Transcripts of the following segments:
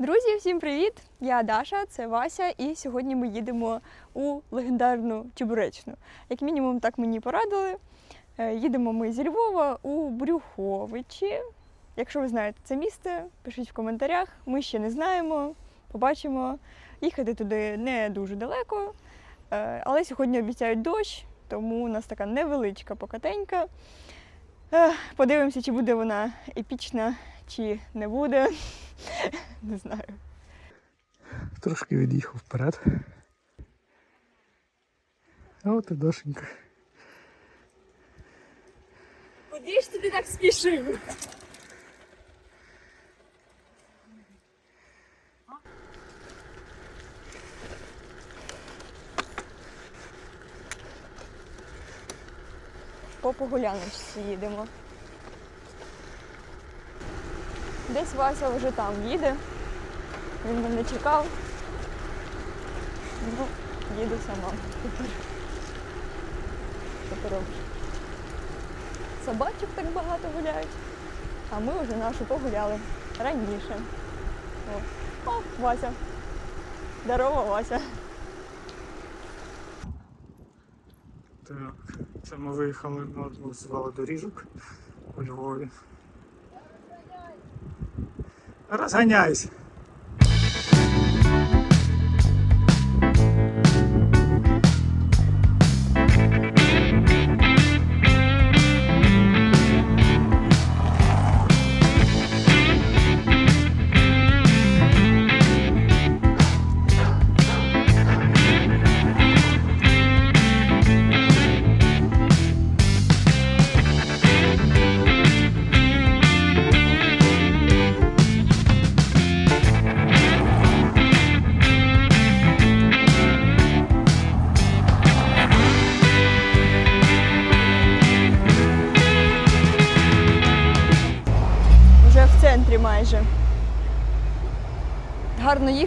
Друзі, всім привіт! Я Даша, це Вася, і сьогодні ми їдемо у легендарну Чебуречну. Як мінімум, так мені порадили. Е, Їдемо ми зі Львова у Брюховичі. Якщо ви знаєте це місце, пишіть в коментарях. Ми ще не знаємо, побачимо. Їхати туди не дуже далеко, Е, але сьогодні обіцяють дощ, тому у нас така невеличка покатенька. Е, Подивимося, чи буде вона епічна, чи не буде. Не знаю. Трошки від'їхав вперед. А от і дошенька. Куди ж ти так спішив? По погуляночці їдемо. Десь Вася вже там їде. Він мене чекав. Ну, їду сама. Тепер. Робиш? Собачок так багато гуляють. А ми вже нашу погуляли раніше. О, О Вася. Здорово, Вася. Так, це ми виїхали на одну з велодоріжок у Львові. Розганяйся!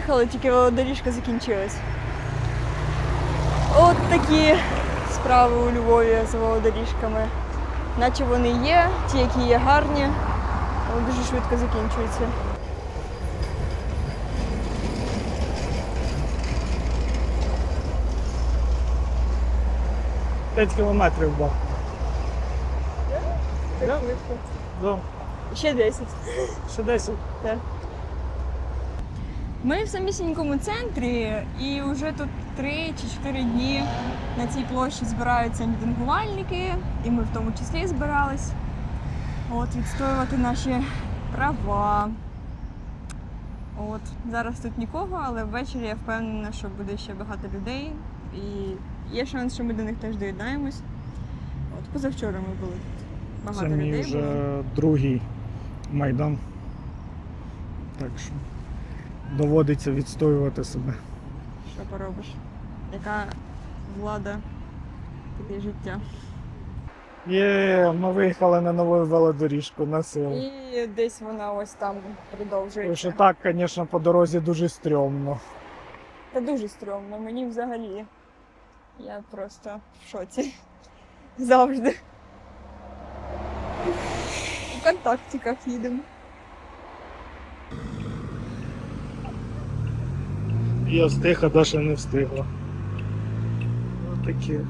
Гарно тільки велодоріжка закінчилась. От такі справи у Львові з велодоріжками. Наче вони є, ті, які є гарні, але дуже швидко закінчуються. П'ять кілометрів бах. Так. Да. Ще 10. Ще 10. Так. Ми в самісінькому центрі, і вже тут 3 чи 4 дні на цій площі збираються мітингувальники, і ми в тому числі збирались. От, відстоювати наші права. От, зараз тут нікого, але ввечері я впевнена, що буде ще багато людей. І є шанс, що ми до них теж доєднаємось. От, позавчора ми були тут. Багато Це мій людей вже було. другий майдан. Так що доводиться відстоювати себе. Що поробиш? Яка влада, таке життя. Є, ми виїхали на нову велодоріжку на силу. І десь вона ось там Тому що так, звісно, по дорозі дуже стрьомно. Та дуже стрьомно, мені взагалі. Я просто в шоці. Завжди. У контактиках їдемо. Я встиг, а Даша не встигла. Отаке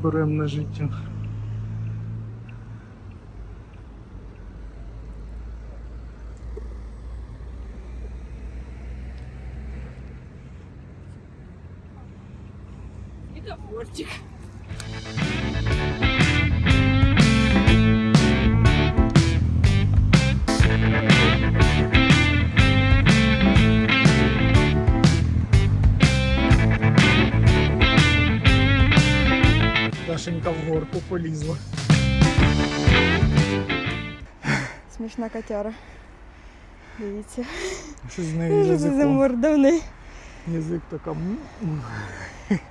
буремне життя. Полізла. Смішна котяра. Дивіться. Що з нею Дуже це язиком? замордований. Язик така м, м,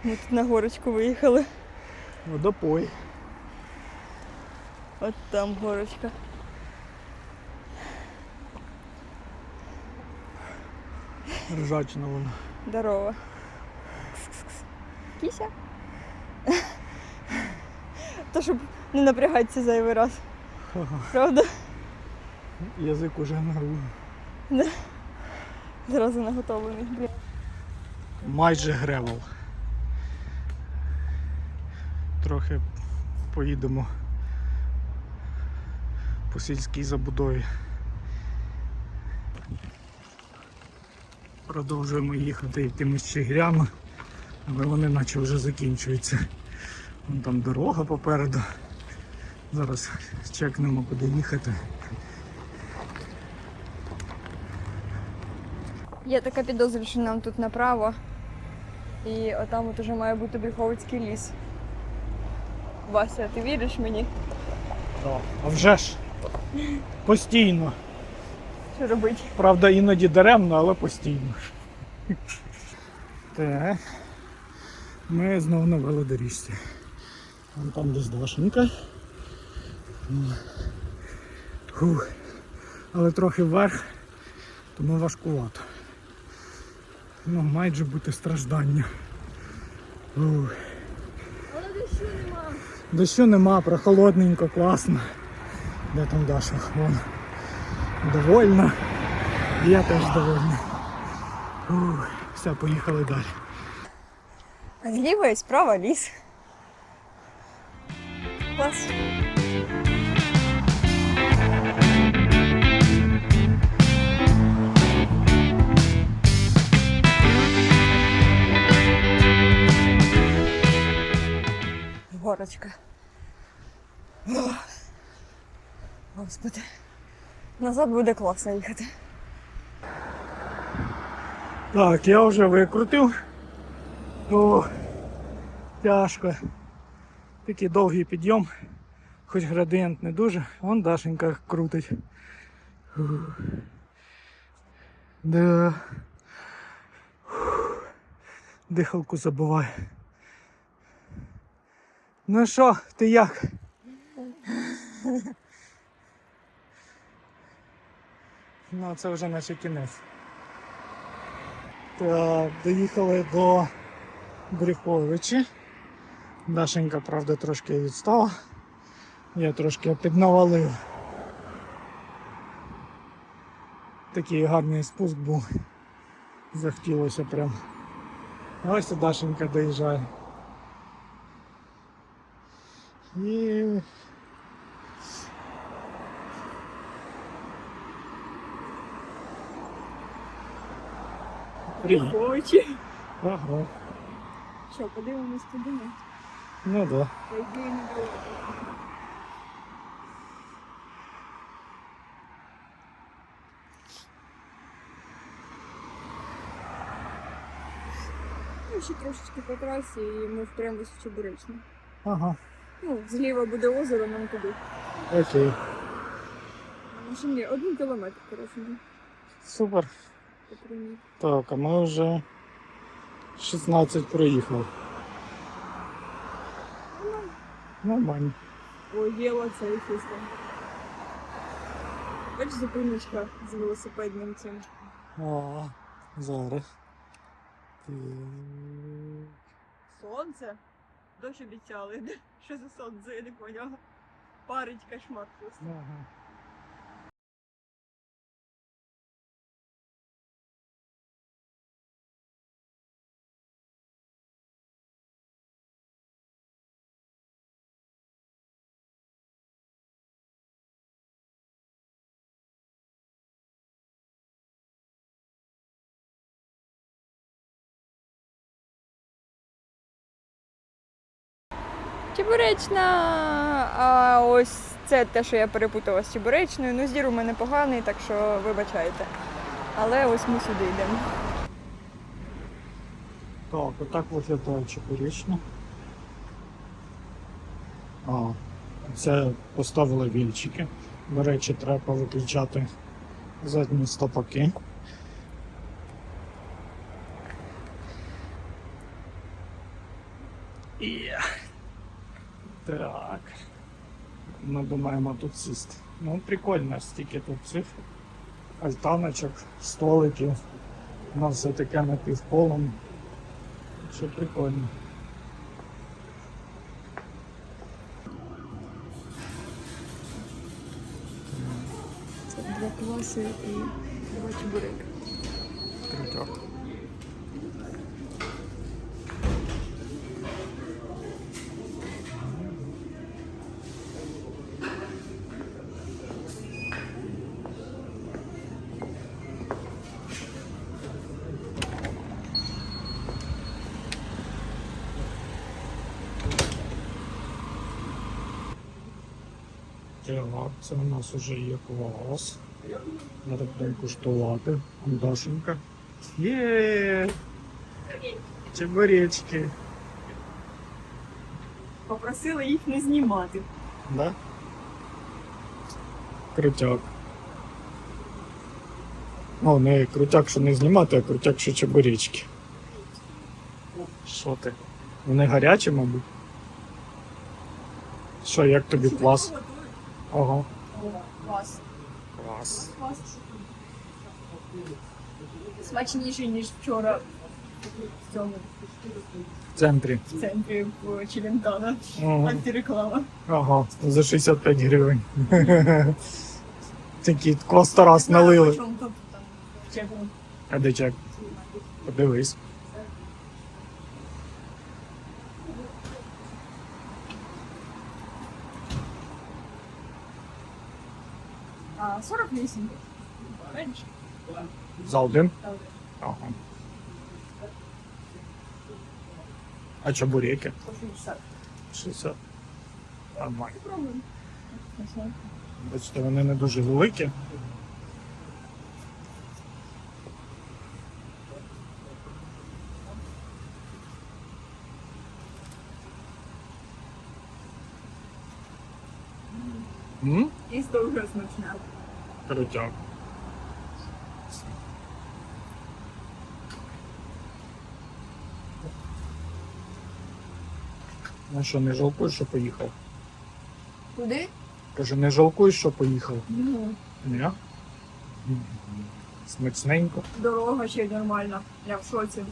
Ми тут на горочку виїхали. водопой. От там горочка. Ржачна вона. Здорово. Кс-кс-кс. Кіся? То щоб не напрягатися зайвий раз. Правда? Язик уже нервує. Зразу наготовлений. Майже гревел. Трохи поїдемо по сільській забудові. Продовжуємо їхати якимись чигирями, але вони наче вже закінчуються. Вон там дорога попереду. Зараз чекнемо, куди їхати. Є така підозра, що нам тут направо. І отам от уже має бути Брюховицький ліс. Вася, ти віриш мені? А вже ж постійно. Що робити? Правда, іноді даремно, але постійно. Так. Ми знову на велодоріжці. Вон там десь Дашенька. Фух. Але трохи вверх, тому важкувато. Ну, майже бути страждання. Фух. Але дощу нема. Дощу нема, прохолодненько, класно. Де там Даша? Вон. Довольна. Я теж довольний. Ух, все, поїхали далі. Зліва і справа ліс. Клас. Горочка. Господи. Назад буде класно їхати. Так, я вже викрутив. О, тяжко. Такий довгий підйом, хоч градієнт не дуже, вон Дашенька крутить. Ух. Да. Ух. Дихалку забуваю. Ну що, ти як? Ну, це вже наче кінець. Так, доїхали до Брюховичі. Дашенька, правда, трошки відстала. Я трошки піднавалив. Такий гарний спуск був. Захотілося прям. Ось Дашенька доїжджає. І Привіт. Ага. Що, подивимось туди? Ну да. Ну, ще трошечки по трасі і ми впрямось в Чебуречну. Ага. Ну, зліва буде озеро, нам туди. Окей. На машині один кілометр, коротше, Супер. по прямій. Так, а ми вже 16 проїхали. Нормально. Ой, є оцей фістом. Бач, зупиночка з велосипедним цим. О, зараз. Ти... Сонце? Дощ обіцяли. Що за сонце, я не поняла. Парить кошмар просто. Ага. Чебуречна, а ось це те, що я перепутала з чебуречною. Ну, зір у мене поганий, так що вибачайте. Але ось ми сюди йдемо. Так, отак виглядає чепурічно. А, це поставили вільчики. До речі, треба виключати задні стопаки. І... Так. Ми думаємо тут сісти. Ну, прикольно, стільки тут цих альтаночок, столиків. Воно все таке напівполом. Що прикольно. Це два класи і два чебуреки. Крутяк. Так, це у нас вже є квас. Зараз будемо куштувати. Дашенька. Є. Чебуречки. Попросила їх не знімати. Да? Крутяк. Ну, не крутяк, що не знімати, а крутяк, що чебуречки. Що ти? Вони гарячі, мабуть. Що, як тобі клас? Ага. Клас. Клас. Смачніший, ніж вчора в цьому В центрі. в центрі в Челентана. Ага. Антиреклама. Ага, за 65 гривень. Такі коста раз налили. А де чек? Подивись. 48. Менше. За один? Ага. А чебуреки? По 60. 60. Нормально. Пробуємо. Бачите, вони не дуже великі. М? І дуже смачна. Крутяк. Ну що, не жалкуєш, що поїхав? Куди? Каже, не жалкуєш, що поїхав? Ну, Ні? Смачненько. дорога ще нормальна. Я в шоці.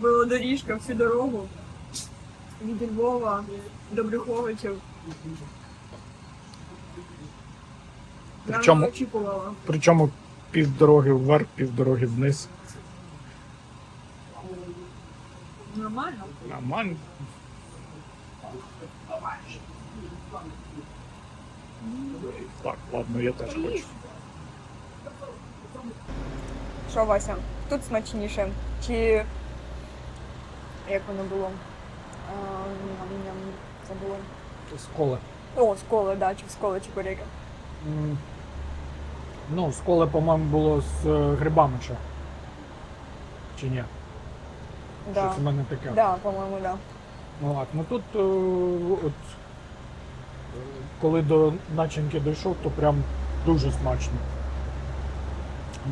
Велодоріжка всю дорогу. Від Львова до Брюховичів. Причому- очікувала. Причому півдороги вверх, півдороги вниз. Нормально. Нормально. Так, ладно, я теж хочу. Що, Вася, тут смачніше? Чи як воно було? А, забула. Сколи. О, сколи, да, чи в сколи чебуреки. М, Ну, сколи, по-моєму, було з е, грибами ще. Чи ні? Да. Щось у мене таке. Да, по-моєму, да. Ну ладно, тут е, от, е, коли до начинки дійшов, то прям дуже смачно.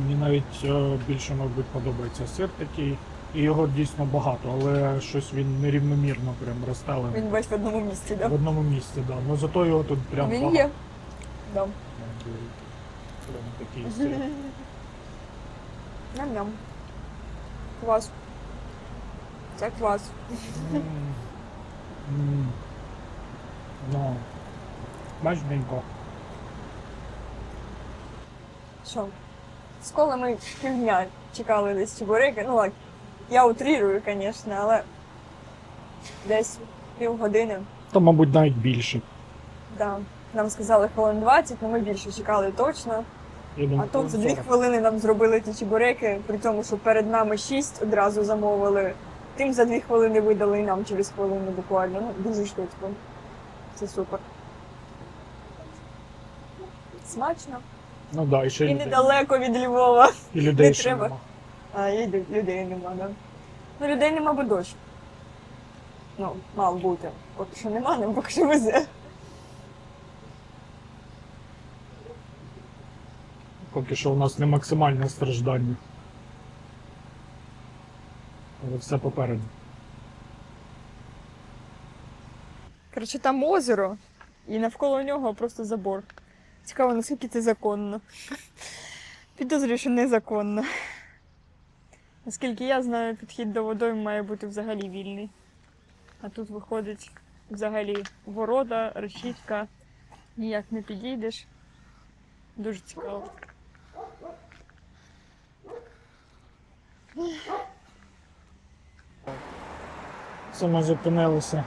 Мені навіть е, більше, мабуть, подобається сир такий. І його дійсно багато, але щось він нерівномірно прям росте. Він весь в одному місці, да? В одному місці, да. Ну зато його тут прям Він багато. є. Да. Прям такий сир. Ням-ням. Квас. Це квас. М. Ну, смачненько. Що? Сколи ми півдня чекали десь чебуреки. Ну, ладно, я утрірую, звісно, але десь півгодини. То, мабуть, навіть більше. Да. Нам сказали хвилин 20, але ми більше чекали точно. А тут за дві хвилини нам зробили ті чебуреки, при тому, що перед нами шість одразу замовили. Тим за дві хвилини видали і нам через хвилину буквально. Ну, дуже швидко. Це супер. Смачно. Ну да, і ще І людей. недалеко від Львова. І людей не ще треба. нема. А і людей нема, да. Ну, людей нема, бо дощ. Ну, мав бути. Поки що нема, нам поки що везе. Поки що у нас не максимальне страждання. Але все попереду. Коротше, там озеро, і навколо нього просто забор. Цікаво, наскільки це законно. Підозрюю, що незаконно. Наскільки я знаю, підхід до водойм має бути взагалі вільний. А тут виходить взагалі ворота, решітка, ніяк не підійдеш. Дуже цікаво. Це ми зупинилися.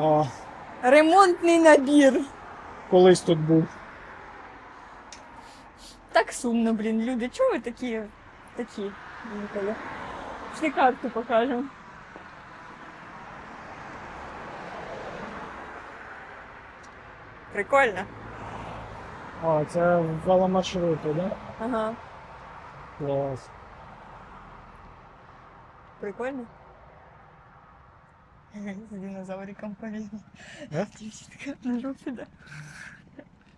А, Ремонтний набір. колись тут був. Так сумно, блін, люди. Чого ви такі? Такі інколи? Пішли карту покажемо. Прикольно. А, це веломаршрути, да? Ага. Клас. Прикольно. З динозавриком? На жопі, да.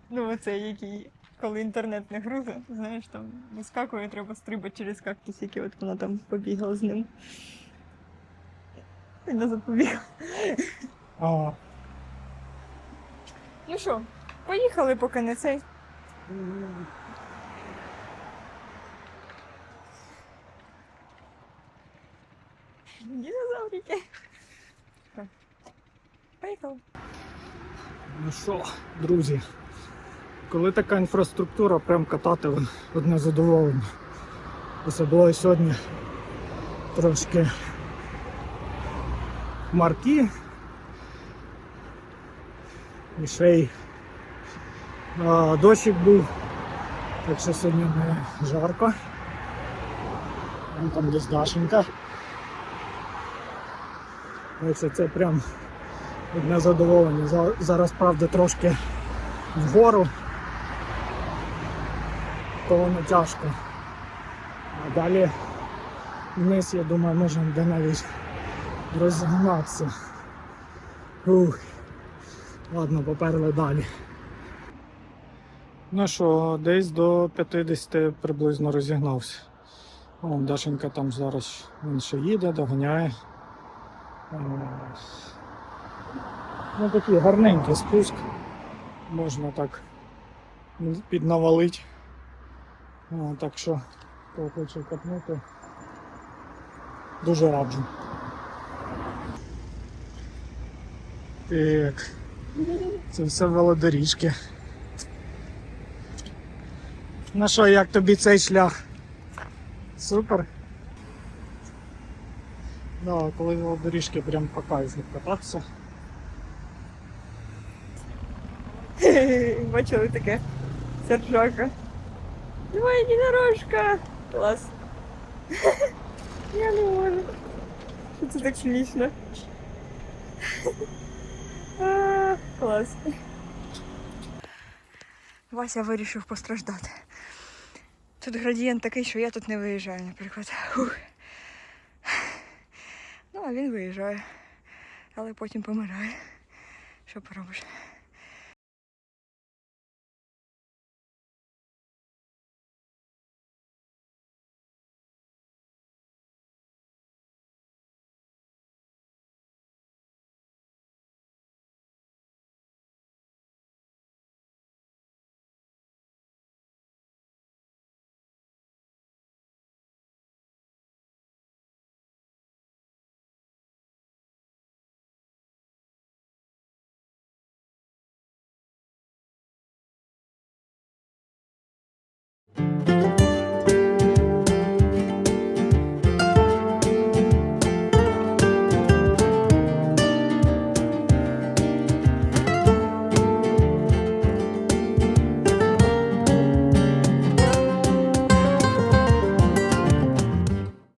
Ну, оце який, коли інтернет не грузить, знаєш, там вискакує, треба стрибати через кактус, який от вона там побігала з ним. І назад побігла. А, Ну що, поїхали, поки не цей. Динозаврики. Так. Ну що, друзі, коли така інфраструктура, прям катати одне задоволення. Особливо сьогодні трошки хмарки. І ще й а, дощик був, так що сьогодні не жарко. Вон там десь Дашенька. Це прям одне задоволення. Зараз, правда, трошки вгору, то воно тяжко. А далі вниз, я думаю, можна де навіть розігнатися. Ух. Ладно, поперли далі. Ну що, десь до 50 приблизно розігнався. О, Дашенька там зараз він ще їде, доганяє. Ось. Ну такий гарненький спуск. Можна так піднавалити. Так що, хто хоче копнути, дуже раджу. Так. Це все велодоріжки. Ну що, як тобі цей шлях? Супер. Да, коли велодоріжки прям по кайфу кататися. Бачили таке сержака. Давай, єдинорожка! Клас. Я не можу. Що це так смішно? А, Клас. Вася вирішив постраждати. Тут градієнт такий, що я тут не виїжджаю, наприклад. Фух. Ну, а він виїжджає, але потім помирає. Що поробиш?